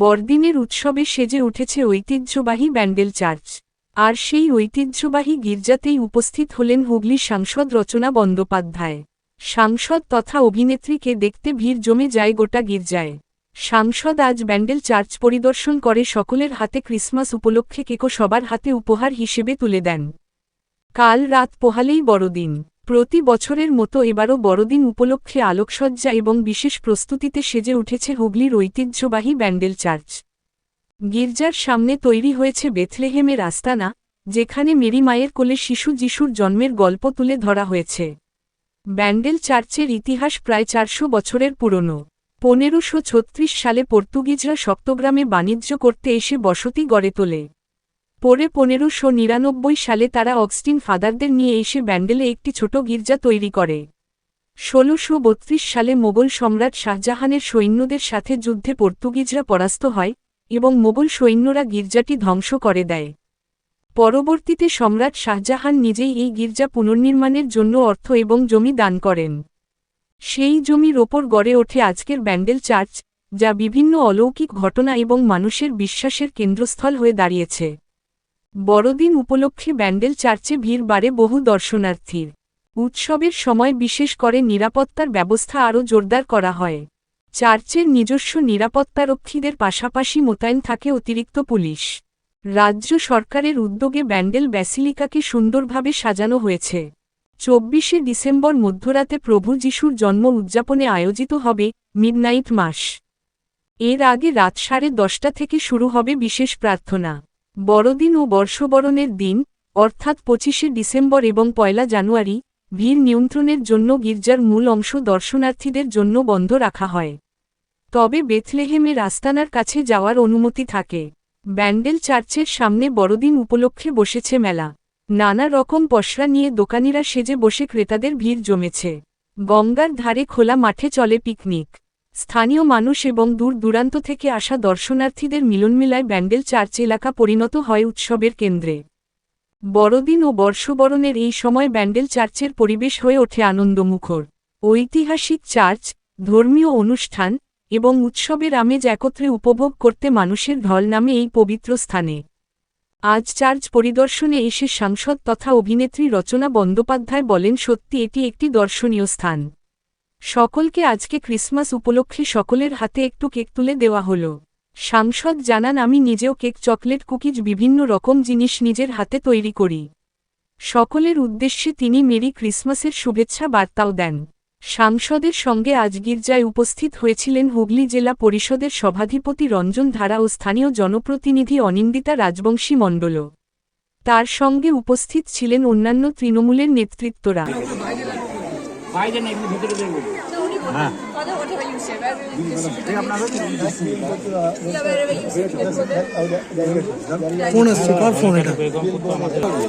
বড়দিনের উৎসবে সেজে উঠেছে ঐতিহ্যবাহী ব্যান্ডেল চার্চ। আর সেই ঐতিহ্যবাহী গির্জাতেই উপস্থিত হলেন হুগলি সাংসদ রচনা বন্দ্যোপাধ্যায়। সাংসদ তথা অভিনেত্রীকে দেখতে ভিড় জমে যায় গোটা গির্জায়। সাংসদ আজ ব্যান্ডেল চার্চ পরিদর্শন করে সকলের হাতে ক্রিসমাস উপলক্ষে কেকো সবার হাতে উপহার হিসেবে তুলে দেন। কাল রাত পোহালেই বড়দিন। প্রতি বছরের মতো এবারও বড়দিন উপলক্ষে আলোকসজ্জা এবং বিশেষ প্রস্তুতিতে সেজে উঠেছে হুগলির ঐতিহ্যবাহী ব্যান্ডেল চার্চ। গির্জার সামনে তৈরি হয়েছে বেথলেহেমের আস্তানা যেখানে মেরি মায়ের কোলে শিশু যিশুর জন্মের গল্প তুলে ধরা হয়েছে। ব্যান্ডেল চার্চের ইতিহাস প্রায় চারশো বছরের পুরনো। পনেরোশো সালে পর্তুগিজরা সপ্তগ্রামে বাণিজ্য করতে এসে বসতি গড়ে তোলে। পরে পনেরোশো নিরানব্বই সালে তারা অক্সটিন ফাদারদের নিয়ে এসে ব্যান্ডেলে একটি ছোট গির্জা তৈরি করে। ষোলোশো সালে মোগল সম্রাট শাহজাহানের সৈন্যদের সাথে যুদ্ধে পর্তুগিজরা পরাস্ত হয় এবং মোগল সৈন্যরা গির্জাটি ধ্বংস করে দেয়। পরবর্তীতে সম্রাট শাহজাহান নিজেই এই গির্জা পুনর্নির্মাণের জন্য অর্থ এবং জমি দান করেন। সেই জমির ওপর গড়ে ওঠে আজকের ব্যান্ডেল চার্চ, যা বিভিন্ন অলৌকিক ঘটনা এবং মানুষের বিশ্বাসের কেন্দ্রস্থল হয়ে দাঁড়িয়েছে। বড়দিন উপলক্ষে ব্যান্ডেল চার্চে ভিড় বাড়ে বহু দর্শনার্থীর। উৎসবের সময় বিশেষ করে নিরাপত্তার ব্যবস্থা আরও জোরদার করা হয়। চার্চের নিজস্ব নিরাপত্তারক্ষীদের পাশাপাশি মোতায়েন থাকে অতিরিক্ত পুলিশ। রাজ্য সরকারের উদ্যোগে ব্যান্ডেল ব্যাসিলিকাকে সুন্দরভাবে সাজানো হয়েছে। চব্বিশে ডিসেম্বর মধ্যরাতে প্রভু যিশুর জন্ম উদযাপনে আয়োজিত হবে মিডনাইট মাস। এর আগে রাত সাড়ে দশটা থেকে শুরু হবে বিশেষ প্রার্থনা। বড়দিন ও বর্ষবরণের দিন, অর্থাৎ পঁচিশে ডিসেম্বর এবং পয়লা জানুয়ারি, ভিড় নিয়ন্ত্রণের জন্য গির্জার মূল অংশ দর্শনার্থীদের জন্য বন্ধ রাখা হয়। তবে বেথলেহেমের আস্তানার কাছে যাওয়ার অনুমতি থাকে। ব্যান্ডেল চার্চের সামনে বড়দিন উপলক্ষে বসেছে মেলা। নানা রকম পসরা নিয়ে দোকানিরা সেজে বসে ক্রেতাদের ভিড় জমেছে। গঙ্গার ধারে খোলা মাঠে চলে পিকনিক। স্থানীয় মানুষ এবং দূর দূরান্ত থেকে আসা দর্শনার্থীদের মিলনমেলায় ব্যান্ডেল চার্চ এলাকা পরিণত হয় উৎসবের কেন্দ্রে। বড়দিন ও বর্ষবরণের এই সময় ব্যান্ডেল চার্চের পরিবেশ হয়ে ওঠে আনন্দমুখর। ঐতিহাসিক চার্চ, ধর্মীয় অনুষ্ঠান এবং উৎসবের আমেজ একত্রে উপভোগ করতে মানুষের ঢল নামে এই পবিত্র স্থানে। আজ চার্চ পরিদর্শনে এসে সাংসদ তথা অভিনেত্রী রচনা বন্দ্যোপাধ্যায় বলেন, সত্যি এটি একটি দর্শনীয় স্থান। সকলকে আজকে ক্রিসমাস উপলক্ষে সকলের হাতে একটু কেক তুলে দেওয়া হল। সাংসদ জানান, আমি নিজেও কেক, চকলেট, কুকিজ, বিভিন্ন রকম জিনিস নিজের হাতে তৈরি করি। সকলের উদ্দেশ্যে তিনি মেরি ক্রিসমাসের শুভেচ্ছা বার্তাও দেন। সাংসদের সঙ্গে আজ গির্জায় উপস্থিত হয়েছিলেন হুগলি জেলা পরিষদের সভাধিপতি রঞ্জন ধারা ও স্থানীয় জনপ্রতিনিধি অনিন্দিতা রাজবংশী মণ্ডল তার সঙ্গে উপস্থিত ছিলেন অন্যান্য তৃণমূলের নেতৃত্বরা। বাইরে না এমনি ভেতরে বেরবো হ্যাঁ you you you. ফোন আসছে কার ফোন এটা তোমার কাজগুলো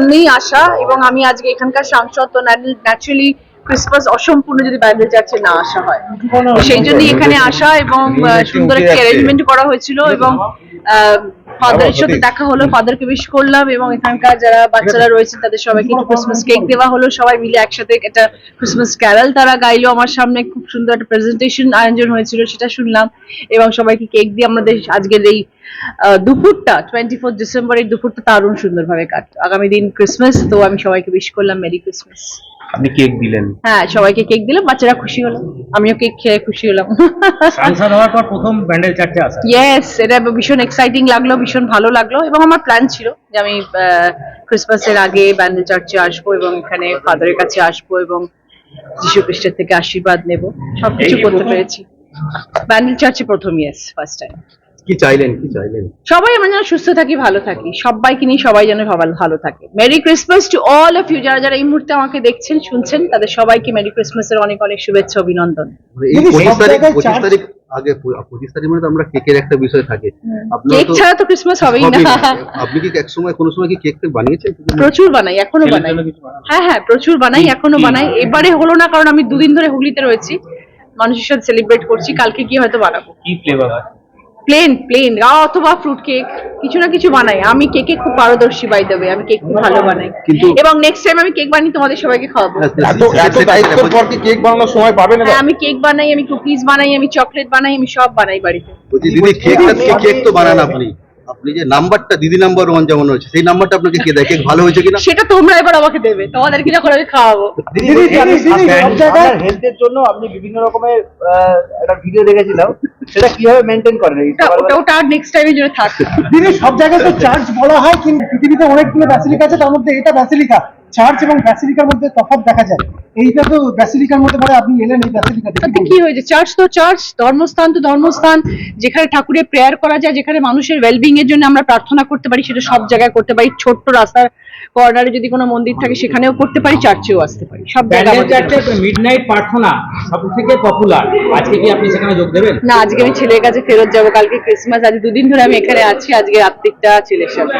জন্যই আসা এবং আমি আজকে এখানকার সাংসদ তো ন্যাচুরালি ক্রিসমাস অসম্পূর্ণ যদি বাইবেল চার্চে না আসা হয়। সেই জন্যই এখানে আসা এবং সুন্দর একটি অ্যারেঞ্জমেন্ট করা হয়েছিল এবং ফাদারের সাথে দেখা হলো ফাদারকে উইশ করলাম এবং এখানকার যারা বাচ্চারা রয়েছে তাদের সবাইকে একটু ক্রিসমাস কেক দেওয়া হলো। সবাই মিলে একসাথে একটা ক্রিসমাস ক্যারাল তারা গাইলো। আমার সামনে খুব সুন্দর একটা প্রেজেন্টেশন আয়োজন হয়েছিল সেটা শুনলাম এবং সবাইকে কেক দিয়ে আমাদের আজকের এই দুপুরটা টোয়েন্টি ফোর ডিসেম্বরের দুপুরটা দারুণ সুন্দরভাবে কাট আগামী দিন ক্রিসমাস তো আমি সবাইকে উইশ করলাম মেরি ক্রিসমাস আপনি কেক দিলেন। হ্যাঁ সবাইকে কেক দিলাম বাচ্চারা খুশি হলো আমিও কেক খেয়ে খুশি হলাম। সাংসদ হওয়ার পর প্রথম ব্যান্ডেল চার্চে আসা ইয়েস এটা ভীষণ এক্সাইটিং লাগল ভীষণ ভালো লাগল এবং আমার প্ল্যান ছিল যে আমি ক্রিসমাসের আগে ব্যান্ডেল চার্চে আসব এবং এখানে ফাদারের কাছে আসব এবং যিশু খ্রিস্টের থেকে আশীর্বাদ নেব। সবকিছু করতে পেরেছি। ব্যান্ডেল চার্চে প্রথম ইয়েস ফার্স্ট টাইম কি চাইলেন কি চাইলেন? সবাই আমরা যেন সুস্থ থাকি ভালো থাকি। সবাইকে নিয়ে সবাই যেন ভালো ভালো থাকে। Merry Christmas to all of you যারা যারা এই মুহূর্তে আমাকে দেখছেন শুনছেন তাদের সবাইকে মেরি ক্রিসমাসের অনেক অনেক শুভেচ্ছা অভিনন্দন। মানে এই দিদি, পঁচিশ তারিখ পঁচিশ তারিখ আগে পঁচিশ তারিখ মানে তো আমরা কেকের একটা বিষয় থাকে। কেক ছাড়া তো ক্রিসমাস হবেই না। আপনি কি এক সময় কোনো সময় কি কেক বানিয়েছেন? প্রচুর বানাই এখনও বানাই? হ্যাঁ হ্যাঁ প্রচুর বানাই এখনও বানাই। এবারে হলো না কারণ আমি দুদিন ধরে হুগলিতে রয়েছি। মানুষের সাথে সেলিব্রেট করছি কালকে গিয়ে হয়তো বানাবো। কি ফ্লেভার প্লেন প্লেন অথবা ফ্রুট কেক কিছু না কিছু বানাই। আমি কেকে খুব পারদর্শী বাই দেবে আমি কেক খুব ভালো বানাই। এবং নেক্সট টাইম আমি কেক বানিয়ে তোমাদের সবাইকে খাওয়াবো। এত এত দায়িত্বের পর কি কেক বানানোর সময় পাবে না হ্যাঁ, আমি কেক বানাই আমি কুকিজ বানাই আমি চকলেট বানাই আমি সব বানাই বাড়িতে। দিদি কেক কেক তো বানান আপনি। আপনি যে নাম্বারটা দিদি নাম্বার ওয়ান যেমন হয়েছে সেই নাম্বারটা আপনাকে কে দেখে ভালো হয়েছে কিনা? সেটা তোমরা এবার আমাকে দেবে তোমাদেরকে যখন আমি খাওয়াবো। হেলথের জন্য আপনি বিভিন্ন রকমের আহ, একটা ভিডিও দেখেছিলাম সেটা কীভাবে মেনটেন করেন? ওটা- ওটা নেক্সট টাইমের জন্য থাক। দিদি সব জায়গায় তো চার্জ বলা হয় কিন্তু পৃথিবীতে অনেকগুলো ব্যাসিলিকা আছে তার মধ্যে এটা ব্যাসিলিকা চার্চ এবং ব্যাসিলিকার মধ্যে তফাৎ দেখা যায়। এইটা তো ব্যাসিলিকার মধ্যে পরে আপনি এলেন এই ব্যাসিলিকা তাতে কি হয়েছে? চার্চ তো চার্চ ধর্মস্থান তো ধর্মস্থান যেখানে ঠাকুরের প্রেয়ার করা যায় যেখানে মানুষের ওয়েলবিং এর জন্য আমরা প্রার্থনা করতে পারি সেটা সব জায়গায় করতে পারি। ছোট্ট রাস্তার কর্নারে যদি কোনো মন্দির থাকে সেখানেও করতে পারি চার্চেও আসতে পারি। সব জায়গায় মিডনাইট প্রার্থনা সব থেকে পপুলার আজকে কি আপনি সেখানে যোগ দেবেন? না আজকে আমি ছেলের কাছে ফেরত যাব। কালকে ক্রিসমাস আজ দুদিন ধরে আমি এখানে আছি আজকে রাত্রিটা ছেলের সাথে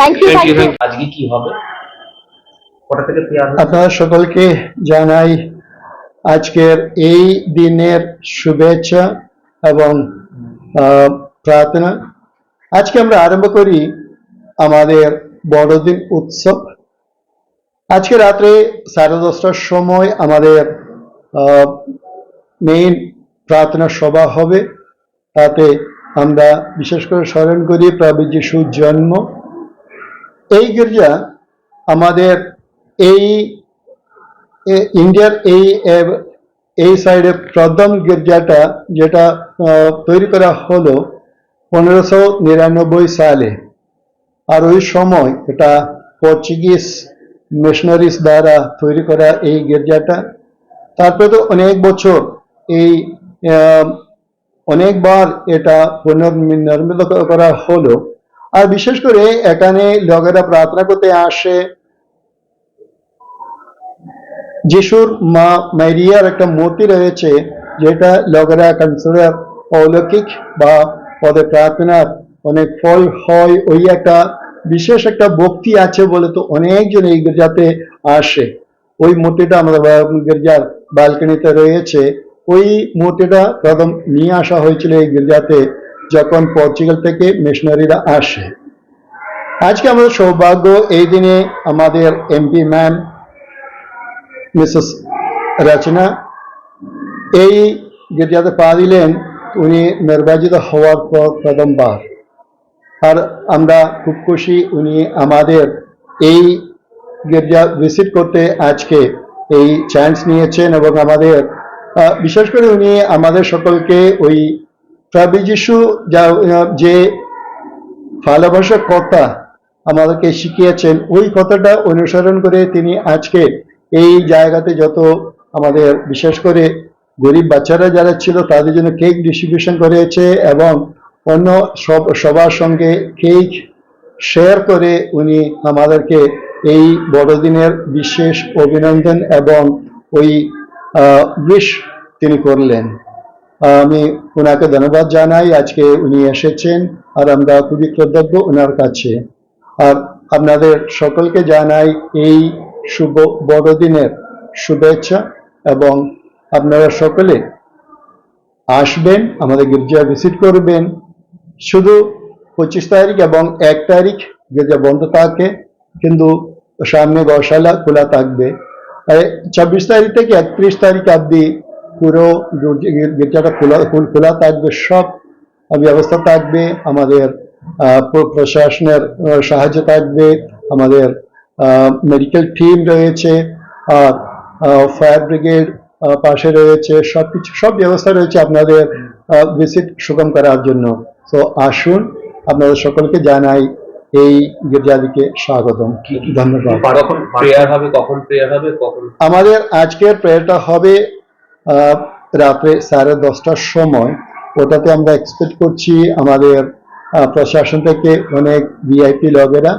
থ্যাংক ইউ থ্যাংক ইউ আজকে কি হবে? আপনারা সকলকে জানাই আজকের এই দিনের শুভেচ্ছা এবং প্রার্থনা। আজকে আমরা আরম্ভ করি আমাদের বড়দিন উৎসব। আজকে রাত্রে সাড়ে দশটার সময় আমাদের মেইন প্রার্থনা সভা হবে। তাতে আমরা বিশেষ করে স্মরণ করি প্রভু যিশুর জন্ম। এই গির্জা আমাদের এই ইন্ডিয়ার এই এই সাইডে প্রথম গির্জাটা যেটা তৈরি করা হলো পনেরোশো নিরানব্বই সালে। আর ওই সময় এটা পর্তুগিজ মিশনারিজ দ্বারা তৈরি করা এই গির্জাটা। তারপরে তো অনেক বছর এই অনেকবার এটা পুনর্নির্মিত করা হলো। আর বিশেষ করে এখানে লোকেরা প্রার্থনা করতে আসে যিশুর মা মারিয়ার একটা মূর্তি রয়েছে, যেটা লোকেরা কনসিডার অলৌকিক বা পদে প্রার্থনার অনেক ফল হয়, ওই একটা বিশেষ একটা ভক্তি আছে বলে তো অনেকজন এই গির্জাতে আসে। ওই মূর্তিটা আমাদের গির্জার বালকনিতে রয়েছে। ওই মূর্তিটা প্রথম নিয়ে আসা হয়েছিল এই গির্জাতে, যখন পর্তুগাল থেকে মিশনারিরা আসে। আজকে আমাদের সৌভাগ্য, এই দিনে আমাদের এমপি ম্যাম মিসেস রচনা এই গির্জাতে পা দিলেন উনি নির্বাচিত হওয়ার পর প্রথমবার আর আমরা খুব খুশি উনি আমাদের এই গির্জা ভিজিট করতে আজকে এই চান্স নিয়েছেন এবং আমাদের বিশেষ করে উনি আমাদের সকলকে ওই প্রভু যা যে ভালোবাসার কথা আমাদেরকে শিখিয়েছেন ওই কথাটা অনুসরণ করে তিনি আজকে এই জায়গাতে যত আমাদের, বিশেষ করে গরিব বাচ্চারা যারা ছিল, তাদের জন্য কেক ডিস্ট্রিবিউশন করেছে এবং অন্য সব, সবার সঙ্গে কেক শেয়ার করে উনি আমাদেরকে এই বড়দিনের বিশেষ অভিনন্দন এবং ওই উইশ তিনি করলেন। আমি ওনাকে ধন্যবাদ জানাই, আজকে উনি এসেছেন আর আমরা খুবই কৃতজ্ঞ ওনার কাছে। আর আপনাদের সকলকে জানাই এই শুভ বড়দিনের শুভেচ্ছা এবং আপনারা সকলে আসবেন, আমাদের গির্জা ভিজিট করবেন। শুধু পঁচিশ তারিখ এবং এক তারিখ গির্জা বন্ধ থাকে, কিন্তু সামনে গৌশালা খোলা থাকবে। চব্বিশ তারিখ থেকে একত্রিশ তারিখ অবধি পুরো গির্জাটা খোলা খোলা থাকবে, সব ব্যবস্থা থাকবে। আমাদের প্রশাসনের সাহায্য থাকবে, আমাদের মেডিকেল টিম রয়েছে আর ফায়ার ব্রিগেড পাশে রয়েছে সব কিছু সব ব্যবস্থা রয়েছে আপনাদের ভিজিট সুগম করার জন্য। তো আসুন আপনাদের সকলকে জানাই এই গির্জাদিকে স্বাগতম। ধন্যবাদ। প্রেয়ার হবে কখন প্রেয়ার হবে কখন? আমাদের আজকের প্রেয়ারটা হবে রাত্রে সাড়ে দশটার সময়। ওটাতে আমরা এক্সপেক্ট করছি আমাদের প্রশাসন থেকে অনেক ভিআইপি লোকেরা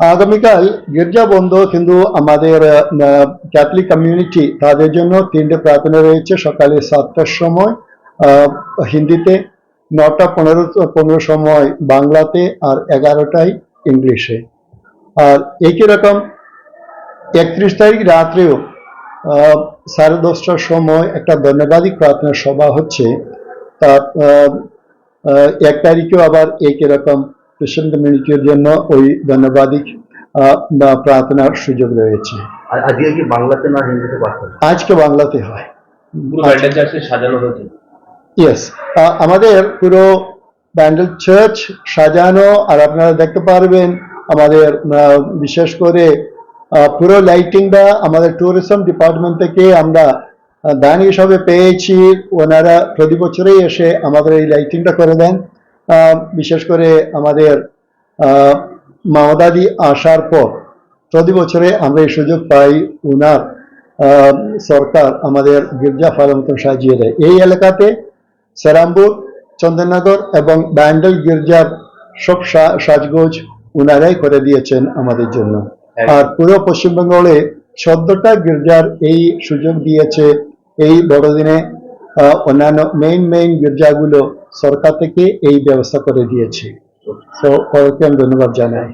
আগামীকাল গির্জা বন্ধ, কিন্তু আমাদের ক্যাথলিক কমিউনিটি তাদের জন্য তিনটে প্রার্থনা রয়েছে সকালে সাতটার সময় হিন্দিতে, নটা পনেরো পনেরো সময় বাংলাতে আর এগারোটায় ইংলিশে। আর একই রকম একত্রিশ তারিখ রাত্রেও সাড়ে দশটার সময় একটা ধন্যবাদিক প্রার্থনা সভা হচ্ছে, তার এক তারিখেও আবার একই রকম খ্রিস্টান কমিউনিটির জন্য ওই ধন্যবাদিক প্রার্থনার সুযোগ রয়েছে আজকে কি বাংলাতে না হিন্দিতে আজকে বাংলাতে হয় পুরো ব্যান্ডেল চার্চে সাজানো হয়েছে ইয়েস আমাদের পুরো ব্যান্ডেল চার্চ সাজানো আর আপনারা দেখতে পারবেন আমাদের বিশেষ করে আহ, পুরো লাইটিংটা আমাদের ট্যুরিজম ডিপার্টমেন্ট থেকে আমরা দান হিসাবে পেয়েছি ওনারা প্রতি বছরেই এসে আমাদের এই লাইটিংটা করে দেন বিশেষ করে আমাদের মাওদাদি আসার পর প্রতি বছরে আমরা এই সুযোগ পাই উনার সরকার আমাদের গির্জা ফালের সাজিয়ে দেয়। এই এলাকাতে সেরামপুর চন্দননগর এবং ব্যান্ডেল গির্জার সব সাজগোজ উনারাই করে দিয়েছেন আমাদের জন্য। আর পুরো পশ্চিমবঙ্গে চোদ্দটা গির্জার এই সুযোগ দিয়েছে এই বড়দিনে আহ, অন্যান্য মেইন মেইন গির্জাগুলো সরকার থেকে এই ব্যবস্থা করে দিয়েছে। তো ওকে আমি ধন্যবাদ জানাই।